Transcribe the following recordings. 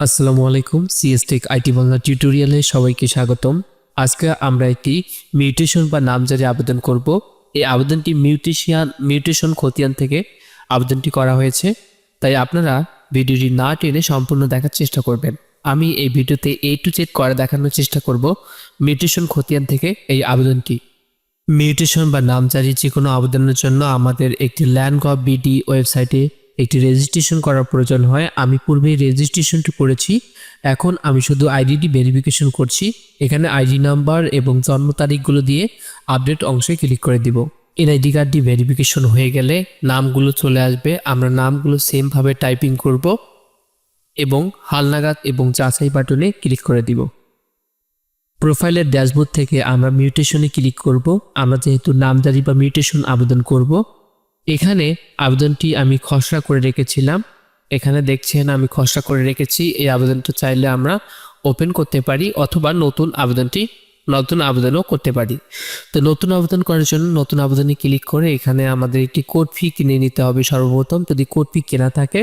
আসসালামু আলাইকুম সিএসটেক আইটি বাংলা টিউটোরিয়ালে সবাইকে স্বাগতম। আজকে আমরা একটি মিউটেশন বা নামজারি আবেদন করব। এই আবেদনটি মিউটেশিয়ান মিউটেশন খতিয়ান থেকে আবেদনটি করা হয়েছে। তাই আপনারা ভিডিওটি না টেনে সম্পূর্ণ দেখার চেষ্টা করবেন। আমি এই ভিডিওতে এ টু জেড করে দেখানোর চেষ্টা করব মিউটেশন খতিয়ান থেকে এই আবেদনটি। মিউটেশন বা নামজারি যে কোনো আবেদনের জন্য আমাদের একটি ল্যান্ড গভ বিডি ওয়েবসাইটে একটি রেজিস্ট্রেশন করার প্রয়োজন হয়। আমি পূর্বেই রেজিস্ট্রেশনটি করেছি। এখন আমি শুধু আইডিটি ভেরিফিকেশন করছি। এখানে আইডি নাম্বার এবং জন্ম তারিখগুলো দিয়ে আপডেট অংশে ক্লিক করে দিব। এনআইডি কার্ডটি ভেরিফিকেশন হয়ে গেলে নামগুলো চলে আসবে। আমরা নামগুলো সেমভাবে টাইপিং করব এবং হালনাগাদ এবং যাচাই বাটনে ক্লিক করে দিব। প্রোফাইলের ড্যাশবোর্ড থেকে আমরা মিউটেশনে ক্লিক করব। আমরা যেহেতু নামজারি বা মিউটেশন আবেদন করব এখানে আবেদনটি আমি খসড়া করে রেখেছিলাম। এখানে দেখছেন আমি খসড়া করে রেখেছি। এই আবেদনটা চাইলে আমরা ওপেন করতে পারি অথবা নতুন আবেদনটি, নতুন আবেদনও করতে পারি। তো নতুন আবেদন করার জন্য নতুন আবেদনে ক্লিক করে এখানে আমাদের একটি কোড ফি কিনে নিতে হবে সর্বপ্রথম। যদি কোড ফি কেনা থাকে,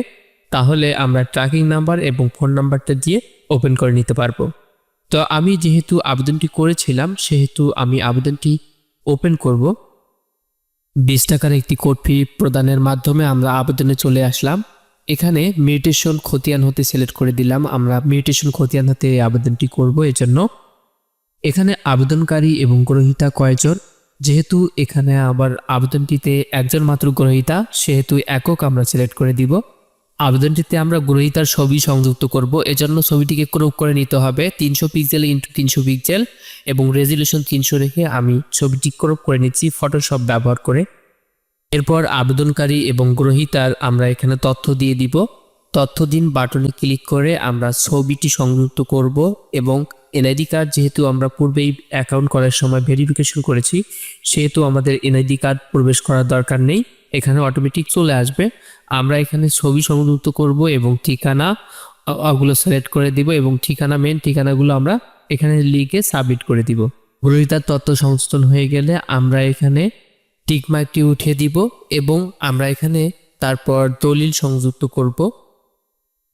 তাহলে আমরা ট্র্যাকিং নাম্বার এবং ফোন নাম্বারটা দিয়ে ওপেন করে নিতে পারব। তো আমি যেহেতু আবেদনটি করেছিলাম, সেহেতু আমি আবেদনটি ওপেন করব। বিশ টাকার একটি কোড ফি প্রদানের মাধ্যমে আমরা আবেদনে চলে আসলাম। এখানে মিউটেশন খতিয়ান হতে সিলেক্ট করে দিলাম। আমরা মিউটেশন খতিয়ান হতে আবেদনটি করব। এজন্য এখানে আবেদনকারী এবং গ্রহিতা কয়জন? যেহেতু এখানে আবার আবেদনটিতে একজন মাত্র গ্রহিতা, সেহেতু একক আমরা সিলেক্ট করে দিব। আবেদনটিতে আমরা গ্রহীতার ছবি সংযুক্ত করব। এজন্য ছবিটিকে ক্রপ করে নিতে হবে। তিনশো পিক্সেল ইন্টু তিনশো পিক্সেল এবং রেজুলেশন তিনশো রেখে আমি ছবিটি ক্রপ করে নিচ্ছি ফটোশপ ব্যবহার করে। এরপর আবেদনকারী এবং গ্রহীতার আমরা এখানে তথ্য দিয়ে দিব। তথ্য দিন বাটনে ক্লিক করে আমরা ছবিটি সংযুক্ত করব এবং এনআইডি কার্ড যেহেতু আমরা পূর্বেই অ্যাকাউন্ট করার সময় ভেরিফিকেশন করেছি, সেহেতু আমাদের এনআইডি কার্ড প্রবেশ করার দরকার নেই। এখানে অটোমেটিক চলে আসবে। আমরা এখানে ছবি সংযুক্ত করব এবং ঠিকানা ওগুলো সিলেক্ট করে দিব এবং ঠিকানা মেন ঠিকানাগুলো আমরা এখানে লিখে সাবমিট করে দিব। গ্রহীতার তথ্য সংশোধন হয়ে গেলে আমরা এখানে টিকমার্কটি উঠিয়ে দিব এবং আমরা এখানে তারপর দলিল সংযুক্ত করব।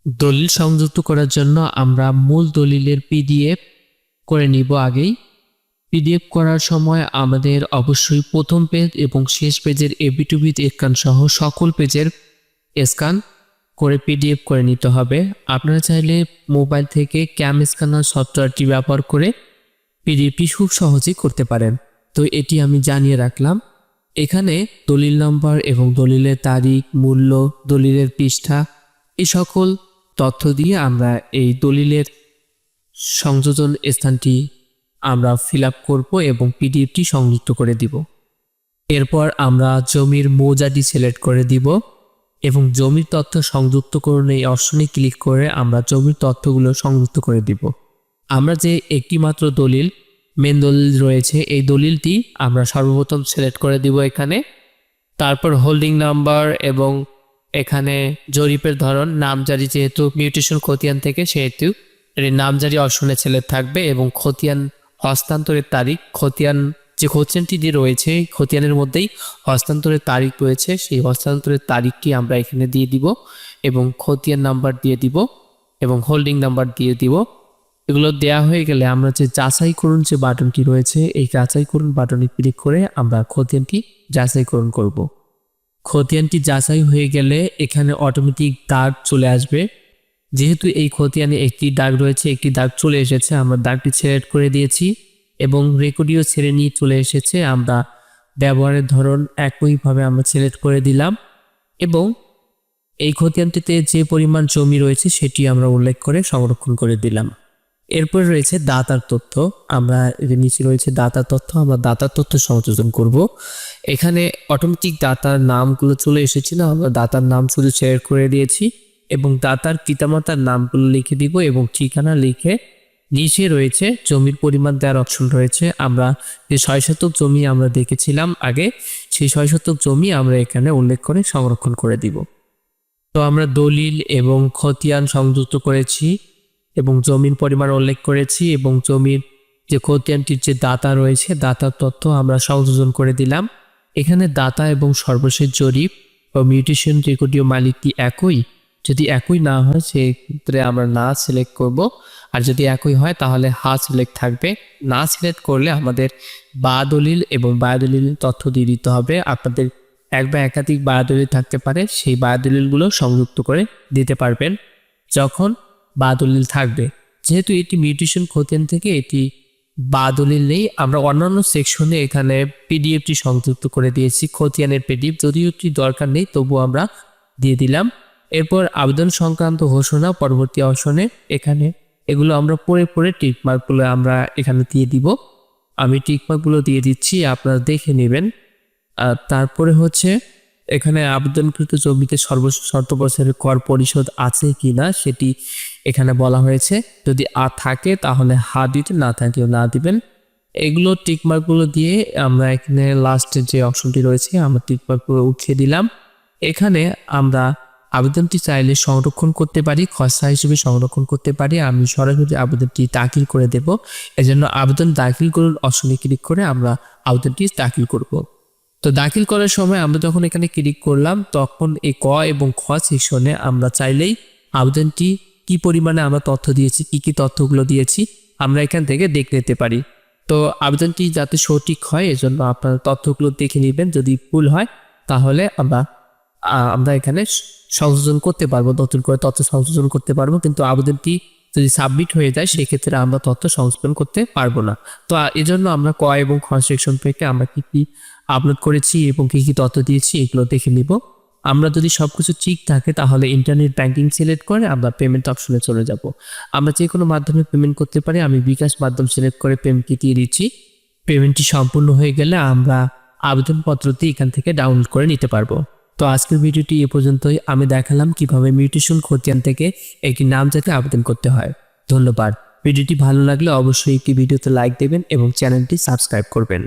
দলিল সংযুক্ত করার জন্য আমরা মূল দলিলের পিডিএফ করে নিব আগেই। পিডিএফ করার সময় আমাদের অবশ্যই প্রথম পেজ এবং শেষ পেজের এবিটুবিট স্ক্যান সহ সকল পেজের স্ক্যান করে পিডিএফ করে নিতে হবে। আপনারা চাইলে মোবাইল থেকে ক্যাম স্ক্যানার সফটওয়্যারটি ব্যবহার করে পিডিএফটি খুব সহজেই করতে পারেন। তো এটি আমি জানিয়ে রাখলাম। এখানে দলিল নম্বর এবং দলিলের তারিখ, মূল্য, দলিলের পৃষ্ঠা এই সকল তথ্য দিয়ে আমরা এই দলিলের সংযোজন স্থানটি আমরা ফিল আপ করব এবং পিডিএফটি সংযুক্ত করে দিব। এরপর আমরা জমির মৌজাটি সিলেক্ট করে দিব এবং জমির তথ্য সংযুক্ত করুন এই অপশনে ক্লিক করে আমরা জমির তথ্যগুলো সংযুক্ত করে দিব। আমরা যে একটি মাত্র দলিল মেন দলিল রয়েছে, এই দলিলটি আমরা সর্বপ্রথম সিলেক্ট করে দিব এখানে। তারপর হোল্ডিং নাম্বার এবং এখানে জরিপের ধরন নামজারি যেহেতু মিউটেশন খতিয়ান থেকে, সেহেতু নামজারি অপশনে ছেলে থাকবে এবং খতিয়ান হস্তান্তরের তারিখ, খতিয়ান যে খতিয়ানটি যে রয়েছে খতিয়ানের মধ্যেই হস্তান্তরের তারিখ রয়েছে। সেই হস্তান্তরের তারিখটি আমরা এখানে দিয়ে দিব এবং খতিয়ান নাম্বার দিয়ে দিব এবং হোল্ডিং নাম্বার দিয়ে দিব। এগুলো দেয়া হয়ে গেলে আমরা যে যাচাই করুন যে বাটনটি রয়েছে, এই যাচাই করুন বাটনে ক্লিক করে আমরা খতিয়ানটি যাচাইকরণ করব। খতিয়ানটি যাচাই হয়ে গেলে এখানে অটোমেটিক দাগ চলে আসবে। যেহেতু এই খতিয়ানে একটি দাগ রয়েছে, একটি দাগ চলে এসেছে, আমরা দাগটি সিলেক্ট করে দিয়েছি এবং রেকর্ডিও ছেড়ে নিয়ে চলে এসেছে। আমরা ব্যবহারের ধরন একইভাবে আমরা সিলেক্ট করে দিলাম এবং এই খতিয়ানটিতে যে পরিমাণ জমি রয়েছে, সেটি আমরা উল্লেখ করে সংরক্ষণ করে দিলাম। এরপর রয়েছে দাতার তথ্য। আমরা নিচে রয়েছে দাতার তথ্য। আমরা দাতার তথ্য সংযোজন করব। এখানে অটোমেটিক দাতার নামগুলো চলে এসেছিল আমরা দাতার নাম শুধু শেয়ার করে দিয়েছি। এবং দাতার পিতামাতার নামগুলো লিখে দিব এবং ঠিকানা লিখে নিচে রয়েছে জমির পরিমাণ দেওয়ার অপশন রয়েছে। আমরা যে ছয় শতক জমি আমরা দেখেছিলাম আগে, সেই ছয় শতক জমি আমরা এখানে উল্লেখ করে সংরক্ষণ করে দিব। তো আমরা দলিল এবং খতিয়ান সংযুক্ত করেছি এবং জমির পরিমাণ উল্লেখ করেছি এবং জমির যে খতিয়ানটির যে দাতা রয়েছে, দাতার তথ্য আমরা সংযোজন করে দিলাম। এখানে দাতা এবং সর্বশেষ জরিপ ও মিউটেশন রেকর্ডীয় মালিকটি একই। যদি একই না হয়, সেক্ষেত্রে আমরা না সিলেক্ট করব। আর যদি একই হয়, তাহলে হা সিলেক্ট থাকবে। না সিলেক্ট করলে আমাদের বা দলিল এবং বায়ো দলিল তথ্য দিয়ে দিতে হবে। আপনাদের এক বা একাধিক বায়ো দলিল থাকতে পারে, সেই বায়ো দলিলগুলো সংযুক্ত করে দিতে পারবেন যখন বাদলিল থাকবে। যেহেতু এটি মিউটেশন খতিয়ান থেকে এটি বা দলিল নেই, আমরা অন্যান্য সেকশনে এখানে পিডিএফটি সংযুক্ত করে দিয়েছি। খতিয়ানের পিডিএফ যদিও দরকার নেই তবু আমরা দিয়ে দিলাম। এরপর আবেদন সংক্রান্ত ঘোষণা পরবর্তী অপশনে, এখানে এগুলো আমরা পড়ে পড়ে টিকমার্কগুলো আমরা এখানে দিয়ে দিব। আমি টিকমার্কগুলো দিয়ে দিচ্ছি, আপনারা দেখে নেবেন। আর তারপরে হচ্ছে, এখানে আবেদনকৃত জমিতে সর্বোচ্চ শর্ত বছরের কর পরিশোধ আছে কি না সেটি এখানে বলা হয়েছে। যদি আ থাকে, তাহলে হা দিতে, না থাকলেও না দিবেন। এগুলো টিকমার্কগুলো দিয়ে আমরা এখানে লাস্টের যে অপশনটি রয়েছে, আমরা টিকমার্কগুলো উঠিয়ে দিলাম। এখানে আমরা আবেদনটি চাইলে সংরক্ষণ করতে পারি, খসড়া হিসেবে সংরক্ষণ করতে পারি। আমি সরাসরি আবেদনটি দাখিল করে দেব। এজন্য আবেদন দাখিল করুন অপশনে ক্লিক করে আমরা আবেদনটি দাখিল করব। তো দাখিল করার সময় আমরা যখন এখানে ক্লিক করলাম, তখন এই ক এবং খ সেকশনে আমরা চাইলেই আবেদনটি কি পরিমাণে আমরা তথ্য দিয়েছি, কি কি তথ্যগুলো দিয়েছি, আমরা এখান থেকে দেখে নিতে পারি। তো আবেদনটি যাতে সঠিক হয়, এজন্য আপনারা তথ্যগুলো দেখে নেবেন। যদি ভুল হয়, তাহলে আমরা আমরা এখানে সংযোজন করতে পারব, নতুন করে তথ্য সংযোজন করতে পারব, কিন্তু আবেদনটি যদি সাবমিট হয়ে যায়, সেক্ষেত্রে আমরা তথ্য সংশোধন করতে পারব না। তো এজন্য আমরা ক এবং খ সেকশন থেকে আমরা কি কি আপলোড করেছি এবং কি কি তথ্য দিয়েছি, এগুলো দেখে নিব। আমরা যদি সব কিছু ঠিক থাকে, তাহলে ইন্টারনেট ব্যাংকিং সিলেক্ট করে আমরা পেমেন্ট অপশনে চলে যাব। আমরা যে কোনো মাধ্যমে পেমেন্ট করতে পারি, আমি বিকাশ মাধ্যম সিলেক্ট করে পেমেন্টটি দিয়ে দিচ্ছি। পেমেন্টটি সম্পূর্ণ হয়ে গেলে আমরা আবেদনপত্রটি এখান থেকে ডাউনলোড করে নিতে পারব। তো আজকের ভিডিওটি এ পর্যন্তই। আমি দেখালাম কীভাবে মিউটেশন খতিয়ান থেকে একটি নাম যাতে আবেদন করতে হয়। ধন্যবাদ। ভিডিওটি ভালো লাগলে অবশ্যই একটি ভিডিওতে লাইক দেবেন এবং চ্যানেলটি সাবস্ক্রাইব করবেন।